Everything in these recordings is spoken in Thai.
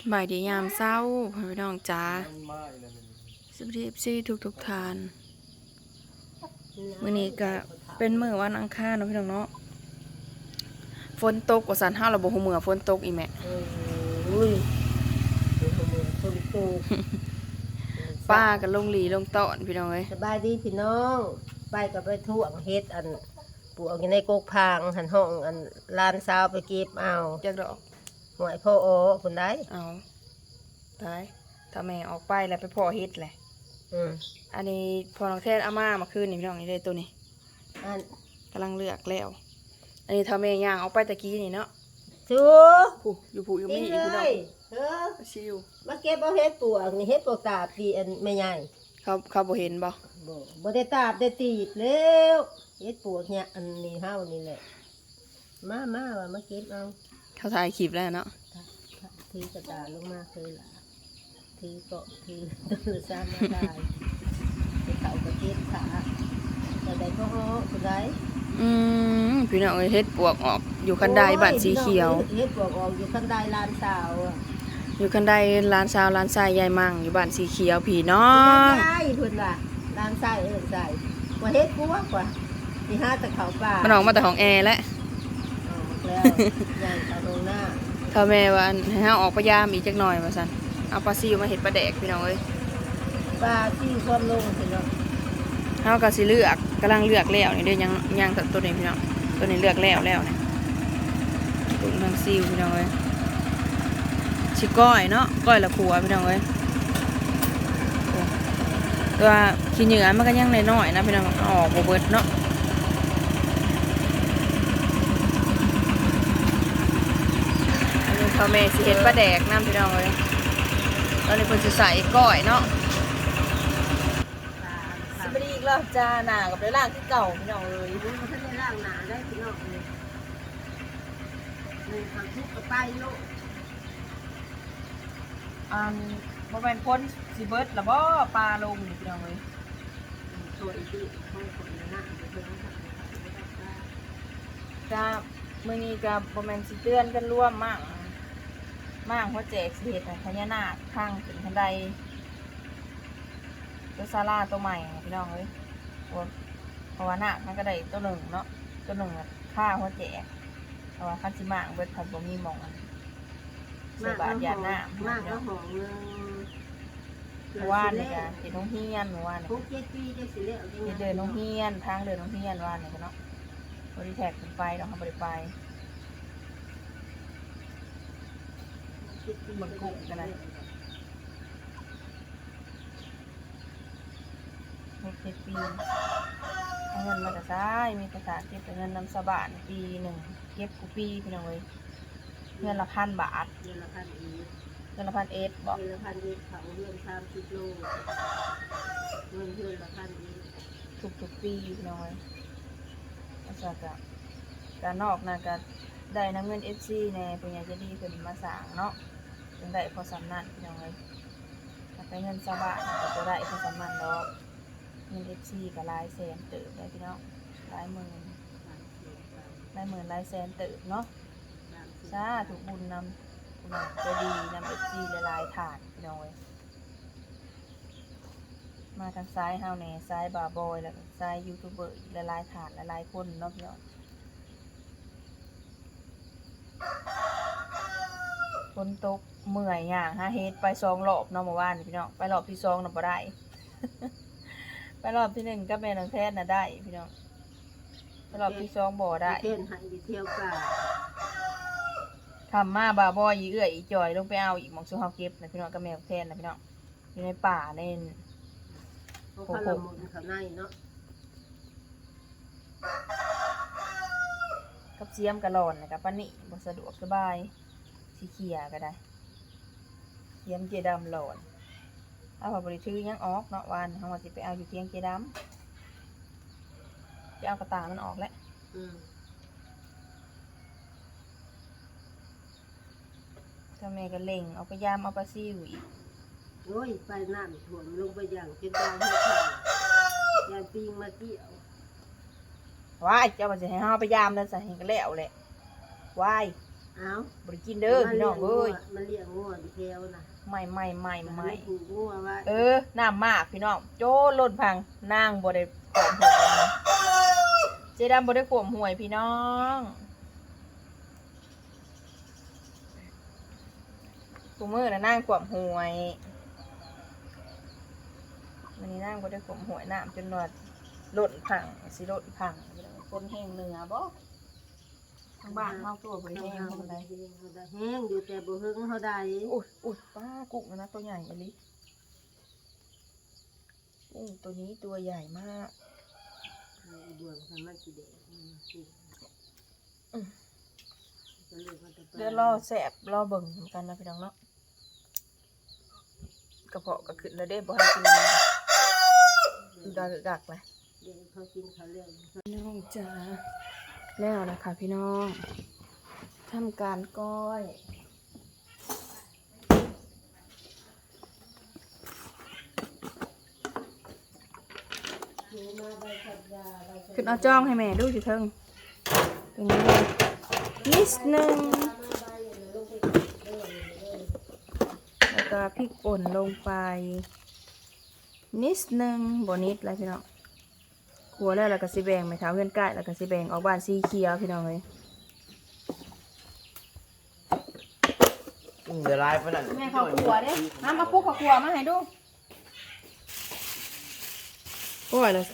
สบายดียามเศร้าพ่อพี่น้องจ้ามันมาอีกแล้วนี่สวัสดีซีทุกทุกๆทานมื้อนี้ก็เป็นมื้อวันอังคารเนาะพี่น้องเนาะฝนตกว่าสันห้าเราบ่ฮู้มื้อฝนตกอีแม่เอออุ้ยเดี๋ยวมือคนตูป้าก็ลงหลีลงตอนพี่น้องเอ้ยสบายดีพี่น้องไปกับไปท่วงเฮ็ดอันปลูกอยู่ในกกพางหันห้องอันลานสาวไปเก็บเอาจักดอก หวยพ่อโอคนได้เอาตายถ้าแม่ออกไปแล้วไปพ่อเฮ็ดแหละอืมอันนี้พอน้องแท้เอามามาคืนนี่พี่น้องนี่เลยตัวนี้อันกำลังเลือกแล้ว อันนี้ถ้าแม่ย่างออกไปตะกี้นี่เนาะชูผู้อยู่ผู้อยู่กิมีนอีกเลพี่น้องยเออชิวมาเก็บเอาเฮ็ดปลวกนี่เฮ็ดปลวกตาบปีอันไม่ใหญ่เขาเขาบ่เห็นบ่บ่บ่ได้ตาบได้ตีดแล้วเฮ็ดปลวกเนี่ยอันนี้เฮานี่แหละมามาว่ามาเก็บเอา เขาถ่ายคลิปแล้วเนาะทีกระดาษลงมาคือหละทีเกาะทีต้นซ้ำมาได้ไปเขากระเทียมขาแต่ใดก็อ้อคนใดอืมพี่น้องเอ้ยเฮ็ดปวกออกอยู่คันไดบ้านสีเขียว เฮ็ดปวกออกอยู่คันไดลานสาวอะอยู่คันไดร้านสาวร้านทรายยายมั่งอยู่บ้านสีเขียวพี่น้อคังนไดเพิ่นว่าลานใส่เอิ้นใส่ว่าเฮ็ดกูว่ากว่าที่ห้าตะเขาป่ามันออกมาแต่ของแอร์แล้วออก แล้วย่างตาลงหน้าถ้าแม่ว่าให้เฮาออกไปยามอีกจักหน่อยว่าซั่นเอาปลาซิวมาเฮ็ดปลาแดกพี่น้องเอ้ยปลาที่ความลงเห็นเนาะเฮาก็สิเลือกกำลังเลือกแล้วนี่เด้ยังยังตัวนี้พี่น้องตัวนี้เลือกแล้วแล้วนี่ตุ่มทั้งซิวพี่น้องเอ้ยสิก้อยเนาะก้อยละขัวพี่น้องเอ้ยโอ้ตัวขี้เหนือมันก็ยังน้อยๆนะพี่น้องเอาออกบ่เบิดเนาะ อันนี้ พ่อแม่สิเฮ็ดปลาแดกน้ำพี่น้องเลยตอนนี้เพิ่นสิใส่ก้อยเนาะสวัสดีอีกรอบจ้าหน้ากับได้ล่างที่เก่าพี่น้องเลยมันก็ได้ล่างหนาได้พี่น้องเลยนี่ทำทุกกระไปโลกอันบ่แม่นพ้นสิเบิดละบ่ปลาลงนี่พี่น้องเลยตัวอีกทีห้องคนหน้าเดี๋ยวเพิ่นทำให้ได้ปลาจ้ามื้อนี้ก็บ่แม่นสิเตือนกันร่วมมั่ง มั่งหัวแจกสิเฮ็ดให้พญานาคทางขึ้นคันไดตัวศาลาตัวใหม่นะพี่น้องเอ้ยเพราะว่าเพราะว่านาคมันก็ได้ตัวหนึ่งเนาะตัวหนึ่งอะค่าหัวแจกเพราะว่าคันสิมางเบิดคันบ่มีหม่องอะใส่บาทยาหน้ามากก็หอมเลยเมื่อวานนี่ก็เฮ็ดน้องเฮียนเมื่อวานนี่พวกเจ็ดปีจะสิเลี้ยวเฮ็ดเดินน้องเฮียนทางเดินน้องเฮียนวานนี่ก็เนาะบ่ได้แท็กขึ้นไปดอกเขาบ่ได้ไปมันกุ้งกันนะหกเจ็ดปีเอาเงินมาแต่ซ้ายมีภาษาเก็บแต่เงินนำสบานปีหนึ่งเก็บกูปีพี่น้องเอ้ยเงินละพันบาทเดือนละพันอีกเงินละพันเอ็ดบอกเดือนละพันอีกเขาเดือนสามสิบโลเงินเดือนละพันอีกทุกทุกๆปีพี่น้องเอ้ยอาจารย์ก็การนอกนะก็ ได้น้ำเงินเอฟซีในปัญญาจะดีขึ้นมาสร้างเนาะจึงได้พอสำนันพี่น้องเอ้ยถ้าไปเงินสบานก็จะได้พอสำนันดอกเงินเอฟซีก็หลายแสนเติบได้พี่น้องหลายหมื่นหลายหมื่นหลายแสนเติบเนาะสาถูกบุญนำคุณจะดีนำเอฟซีละลายถาดพี่น้องเว้ยมาทางซ้ายเฮาแน่ซ้ายบาบอยแล้วก็ซ้ายยูทูบเบอร์ละลายถาดละลายคนเนาะพี่น้อง ฝนตกเมื่อยอย่างฮะเฮ็ดไปสองรอบเนาะเมื่อวานนี่พี่น้องไปรอบที่สองน่ะบ่ได้ ไปรอบที่หนึ่งก็แม่น้องแพทย์น่ะได้พี่น้องไปรอบที่สองบ่ได้เที่ยวหันไปเที่ยวป่าทำมาบาบอยอีเอื้อยอีจอยลงไปเอาอีกหมองชูเฮาเก็บนะพี่น้องกับแมวแทนนะพี่น้องอยู่ในป่าเน่นเขาเขาละมุนเขาในเนาะ กับเสียมกระหลอนนะกับปานนี่บ่สะดวกสบายสีเขียก็ได้เสียมเจดำหลอนเอาพอบริชื่อยังออกเนาะวานเฮาว่าสิไปเอาอยู่เทียงเจดำจะเอากระตามันออกแล้วอืมถ้าแม่ก็เล่งเอาไปยามเอาไปซิวอีกโอ้ยไปน้ำถ่วมลงไปอย่างเจ็บดาวให้ขาดยานปิงมาเกี่ยว ว้ายเจ้าบ่สิให้เฮาเอาไปยามแล้วใส่ให้ก็แล้วแหละว้ายเเอ้าบ่ได้กินเด้อพี่น้องเอ้ยมันเลี้ยงงัวอยู่แถวน่ะใหม่ใหม่ใหม่ใหม่ผูกงัวไว้เออน้ำมากพี่น้องโจ้ล้นพังนางบ่ได้ขวมหวยนะเจดำบ่ได้ขวมหวยพี่น้องกูมือนะนางขวมหวยวันนี้นางบ่ได้ขวมหวยน้ำจนนวดล้นพังสิล้นพัง คนแห้งเหนือบ่ทางบ้านเฮาตัวบ่ได้แห้งเท่าใดแห้งอยู่แต่บ่เฮิงเฮาได้อุ้ยอุ้ยป้ากุ้งนะตัวใหญ่อันนี้กุ้งตัวนี้ตัวใหญ่มากดวงมันมันสิเด็กอืมเดี๋ยวรอแสบรอเบิ่งเหมือนกันนะพี่น้องเนาะกระเพาะก็ขึ้นแล้วเด้บ่ให้กินดักดักเลย เดี๋ยวเขากินข้าวเลี้ยงพี่น้องจ้าแล้วนะคะพี่น้องทำการก้อยขึ้นเอาจ้องให้แม่ดูสิเทิงเป็นยังไงนิดนึงแล้วก็พริกป่นลงไป นิดนึงบนิดอะไรพี่น้อง ขัวแล้วแล้วก็สิแบ่งไปเท้าเพื่อนใกล้แล้วก็สิแบ่งออกบ้านสีเขียวพี่น้องเลยอืมเดี๋ยวไลฟ์ไปนั่นแม่เขาขัวเด้น้ำมาปุ๊กเขาขัวมาให้ดูก้อยเลย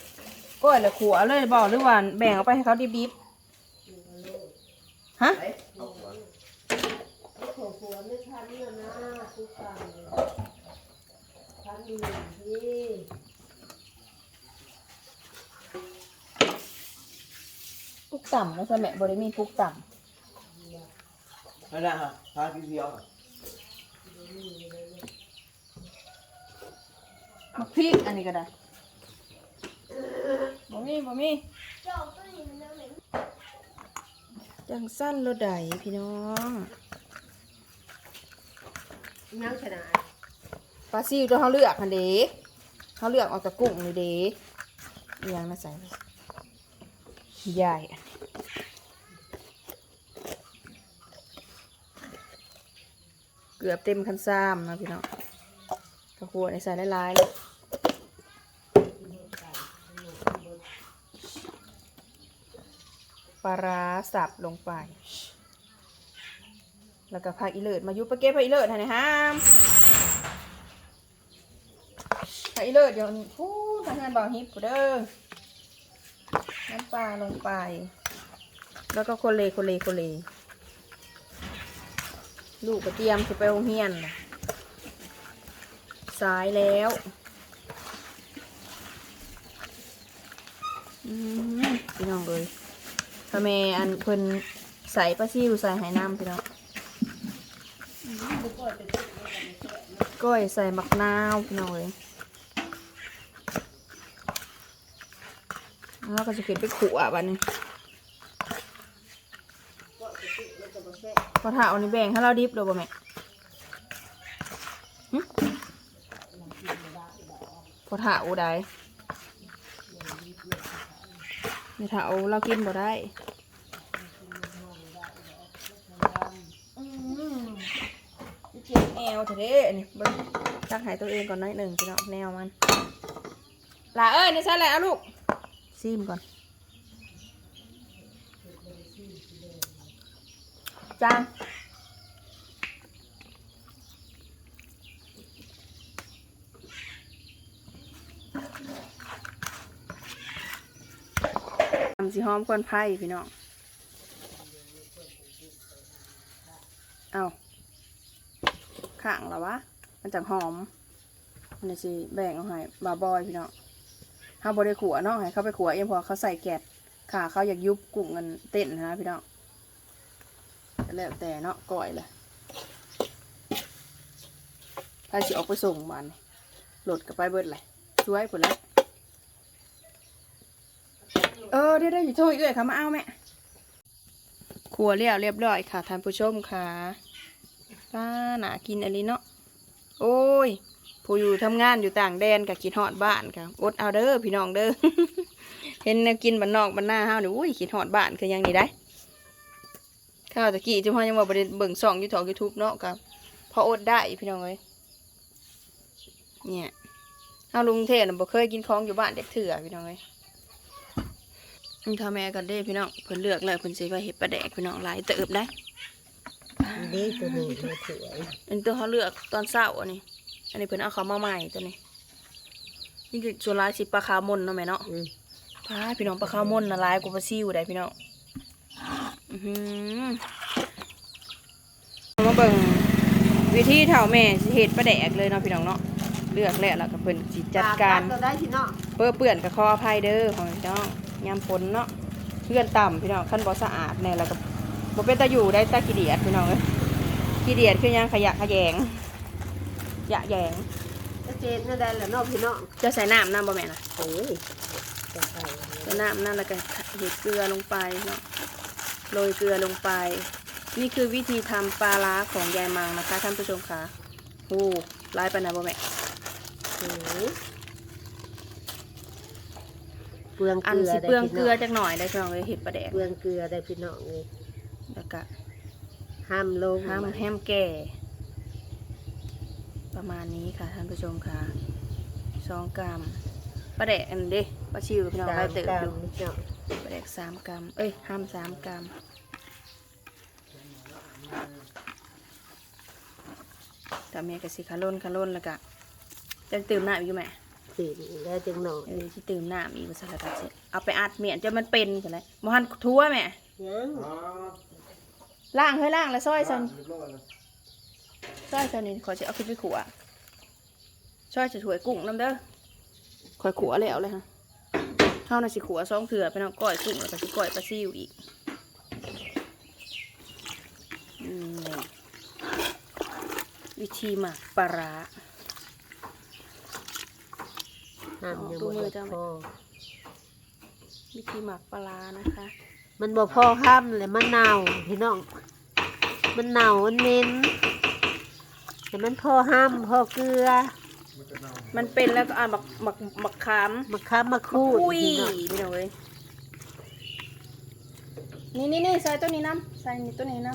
ก้อยเลยขัวเลยบอกหรือว่าแบ่งเอาไปให้เขาดิบๆฮะโอ้โหไม่ทันเนี่ยนะทุกฝั่งทันอยู่ที่ ปุกต่ำแล้วใช่ไหมบริมีปุกต่นั่นนะฮะพาพี่เพียวอะำมักพริกอันนี้ก็ได้บ่มีบ่มีจังสั้นรถใดพี่น้องยังขนาดปลาซิวตัวเขาเลือกคันเด้เขาเลือกเออกจากกุ้งนี่เด้อิหยังนะใส่ ใหญ่เกือบเต็มคันซ้ำนะพี่น้องกระหัวในใส่ลายๆเลยปลาร้าสับลงไป แล้วก็ผักอีเลิศมายุบไปเก็บผักอีเลิศให้หนะฮามผักอีเลิศเดี๋ยวพูดทางานบ่าวฮิปกูเด้อ น้ำปลาลงไป แล้วก็โคเลโคเลโคเล ลูกก็เตรียมจะไปโรงเรียนสายแล้วอืมพี่น้องเลยทำไมอันเพิ่นใส่ปลาซิวใส่ไหน้ำพี่น้องก้อยใส่มักนาวพี่น้องเลย แล้วก็จะเก็บไปขัวบัดนี้พอถ้าเอานี่แบ่งให้เราดิบเลยบ่แม่หึพอถ้าเอาได้ไม่ถ้าเอาเรากินบ่ได้เจ็บแอวเถอะเด้นนี้เบิ่งตักหายตัวเองก่อนหน้อยหนึ่งพี่น้องแนวมันลาเอ้ยนี่ใช่แล้วลูก ซิมก่อน จานทำสีหอมควนไผ่พี่น้อง เอาข้างแล้ววะ มันจากหอม มันจะสิแบ่งเอาให้บาบอยพี่น้อง เขาบริขัวเนาะให้เขาไปขัวเองพอเขาใส่แกดขาเขาอยากยุบกุ้งกันเต้นนะพี่น้องแล้วแต่เนาะก่อยเลยถ้าสิออกไปส่งบ้านโหลดกับไปเบิดเลยช่วยผลแล้วเออได้ได้อยู่โทษอีกเลยค่ะมาเอาแม่ครัวเรียบเรียบร้อยค่ะท่านผู้ชมค่ะป้าหนากินอะไรเนาะโอ้ย ผู้อยู่ทำงานอยู่ต่างแดนกับคิดฮอดบ้านค่ะอดเอาเด้อพี่น้องเด้อ เห็นแนวกินบ้านนอกบ้านหน้าเฮานี่อุ้ยคิดฮอดบ้านคือหยังนี่ได้ข้าวตะกี้ที่พ่อยังว่าบ่ได้เบิ่งช่อง YouTube YouTube เนาะกับพออดได้พี่น้องเอ้ยเนี่ยเฮาลุงเทพน่ะบ่เคยกินของอยู่บ้านเด็กเถื่อพี่น้องเอ้ยอืมถ้าแม่ก็ได้พี่น้องเพิ่นเลือกแล้วเพิ่นสิว่าเฮ็ดปลาแดกพี่น้องหลายเติบได้ ดีตัวนี้มาสวย อันตัวเขาเลือกตอนเช้าอันนี้ อันนี้เพิ่นเอาเขามาใหม่ตัวนี้ นี่คือส่วนหลายสิปลาคาร์มอนเนาะแม่เนาะอืมพาพี่น้องปลาคาร์มอนน่ะหลายกว่าปลาซิวได้พี่น้องอือหือมาเบิ่งวิธีเฒ่าแม่สิเฮ็ดปลาแดกเลยเนาะพี่น้องเนาะเลือกแล้วแล้วก็เพิ่นสิจัดการก็ได้พี่น้องเปื้อเปื้อนกับขออภัยเด้อของพี่น้องยามฝนเนาะเพื่อนต่ำพี่น้องขั้นบ่สะอาดแน่แล้วก็บ่เป็นตาอยู่ได้ตาขี้เดียดพี่น้องเอ้ยขี้เดียดคือหยังขยะขยง ยะแยงจะเจนนั่นได้แหละเน้องพี่น้องจะใส่น้ำน้ำบ่แม่น่ะโอ้ยจะใส่ใส่น้ำนั่นแล้วก็เห็ดเกลือลงไปเนาะโรยเกลือลงไป นี่คือวิธีทำปลาร้าของยายมังนะคะท่านผู้ชมคะโอ้ร้ายปานนะบ่แม่โอ้ยเปลืองอัเกนลือสิได้เปลืองพี่เกน้ลือองจักหน่อยได้พี่น้องเลยเห็ดปลาแดกเปลืองเกลือได้พี่น้องเลยแล้วก็ห้ามลงห้ามแฮมแก่ ประมาณนี้ค่ะท่านผู้ชมค่ะสองกรัมปลาแดกอันเด้ปลาชิวพี่น้องสาได้มเติบกรัอมยู่พี่น้องปลาแดกสามกรัมเอ้ยห้ามสามกรัมแต่เมียก็สิคาร่นคาร่นแล้วก็จะตื่มน้ำอีกอยู่ไหมตื่นแล้วจังหน่อยเออที่ตื่มน้ำอีกมาสลัดกันเสร็จเอาไปอัดเมียนจนมันเป็นกันเลยมหันทั่วแม่ยังอ๋อล่างเฮ้ยล่างแล้วซอยซัน เรียบร้อยแล้วซอยซันนี่ขอจะเอาขึ้นไปขัวซอยจะถวยกุ้งน้ำเด้อคอยขัวแล้วเลยฮะเท่านั้นสิขัวสองเถื่อไปน้องก้อยกุ้งแล้วก็สิก้อยปลาซิวอีกอืมนี่วิธีหมักปลาร้าห้ามอ๋อยังดูบ่มือได้จ้ะพอวิธีหมักปลาร้านะคะ มันบ่พอห้ามเลยมันเน่าพี่น้อง มันเน่ามันเหม็น แต่มันพอห้ามพอเกลือมันเป็นแล้วก็อ่าหมักหมักหมักขามมะขามมะคูดอุ้ยพี่น้องพี่น้องเอ้ยนี่นี่นี่ใส่ตัวนี้น้ำใส่นี่ตัวนี้น้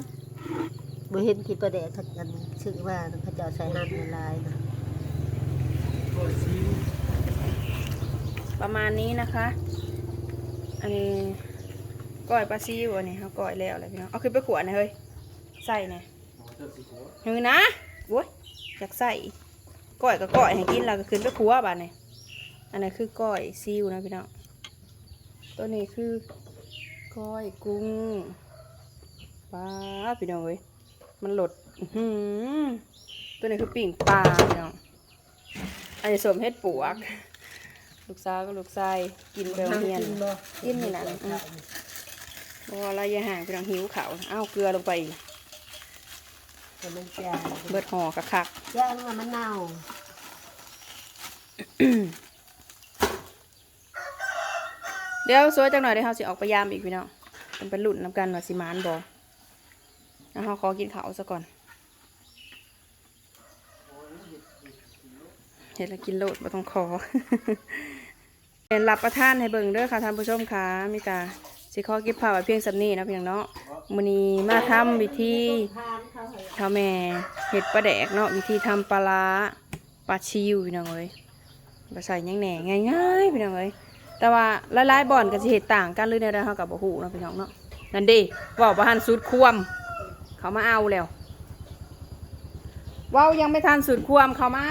บ่เห็นที่ประเดะเขาอันชื่อว่าเขาจะเอาใส่ห้ามละลายนะำประมาณนี้นะคะอันนี้ก้อยปลาซิวอันนี้เขาก้อยแล้วอะไรพี่น้องเอาขึ้นไปขวดหนะเฮ้ยใส่เนี่ยเฮ้ยนะ โว้ยอยากใส่ก้อยก็ก้อยให้กินแล้วก็ขึ้นไปขัวบ้านเนี่ยอันนี้นคือก้อยซิวนะพี่น้องตัวนี้คือก้อยกุ้งปลาพี่น้องเว้ยมันหลดอื้อหือตัวนี้คือปิ่งปลาพี่น้องอันนี้สวมเฮ็ดปวก ลูกสาวก็ลูกชายกินไปโรงเรียนบ่กินนี่นะอืมเพราะว่าเราอย่าห่างพี่น้องหิวเขาวอ้าวเกลือลงไปอีก แต่มันจางเบิดห่อคักคักย่างว่ามันเน่าๆเดี๋ยวสวยจังหน่อยเดี๋ยวเราสิออกไปยามอีกพี่น้องเป็นเป็นลุ่นน้ำกันว่าสิมานบ่แล้วเราขอกินข้าวซะก่อนเห็ดแล้วกินโลดบ่ต้องขอเป็นรับประทานให้เบิ่งเด้อค่ะท่านผู้ชมค่ะมีตาสิขอเก็บผ้าไว้เพียงสำนี้นะเพียงเนาะ มื้อนี้มาทำวิธีทานเขาให้ข้าวแม่เห็ดปลาแดกเนาะวิธีทำปลาร้าปลาชิวพี่น้องเอ้ยไปใส่หยังแหน่ง่ายๆพี่น้องเอ้ยแต่ว่าหลายๆบ่อนก็สิเห็ดต่างกันเลยในเฮากับบ่ฮู้เนาะพี่น้องเนาะนั่นเดิเว้าบ่ทันสุดควมเขามาเอาแล้วเว้ายังไม่ทันสุดควมเขามา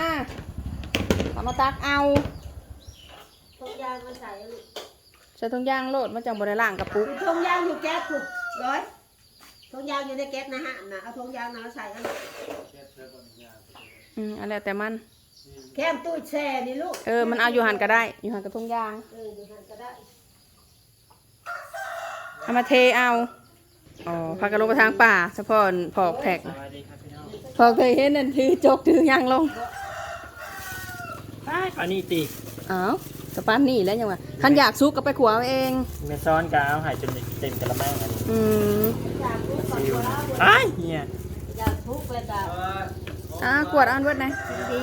เขามาตักเอาทุกอย่างมันใส่ลูกใส่ถุงยางโลดมาจังบ่ได้ล้างกระปุกทงยางอยู่แก๊สถูกร้อย ทงยางอยู่ในแก๊สนะฮะนะเอาทงยางนะเอาใส่แล้วลูกอืมอันแล้วแต่มัน แคมตู้แช่นี่ลูกเออ มันเอาอยู่หันก็ได้ อยู่หันกับถุงยาง เอออยู่หันก็ได้เอามาเทเอา อ๋อพากันลงไปทางป่าเฉพาะพอกแผกพอเคยเห็นนั่นถือจกถือยางลง อันนี้ตีอ้าว สปานนี่แล้วยังวะขันอยากซุกก็ไปขัวเอาเองเมซ้อนกาวหายจนเต็มกระมังอันนี้อืมซิวไอ้ายเฮียอยากทุกไปกับอ่ากวดอันเวิร์ดนดี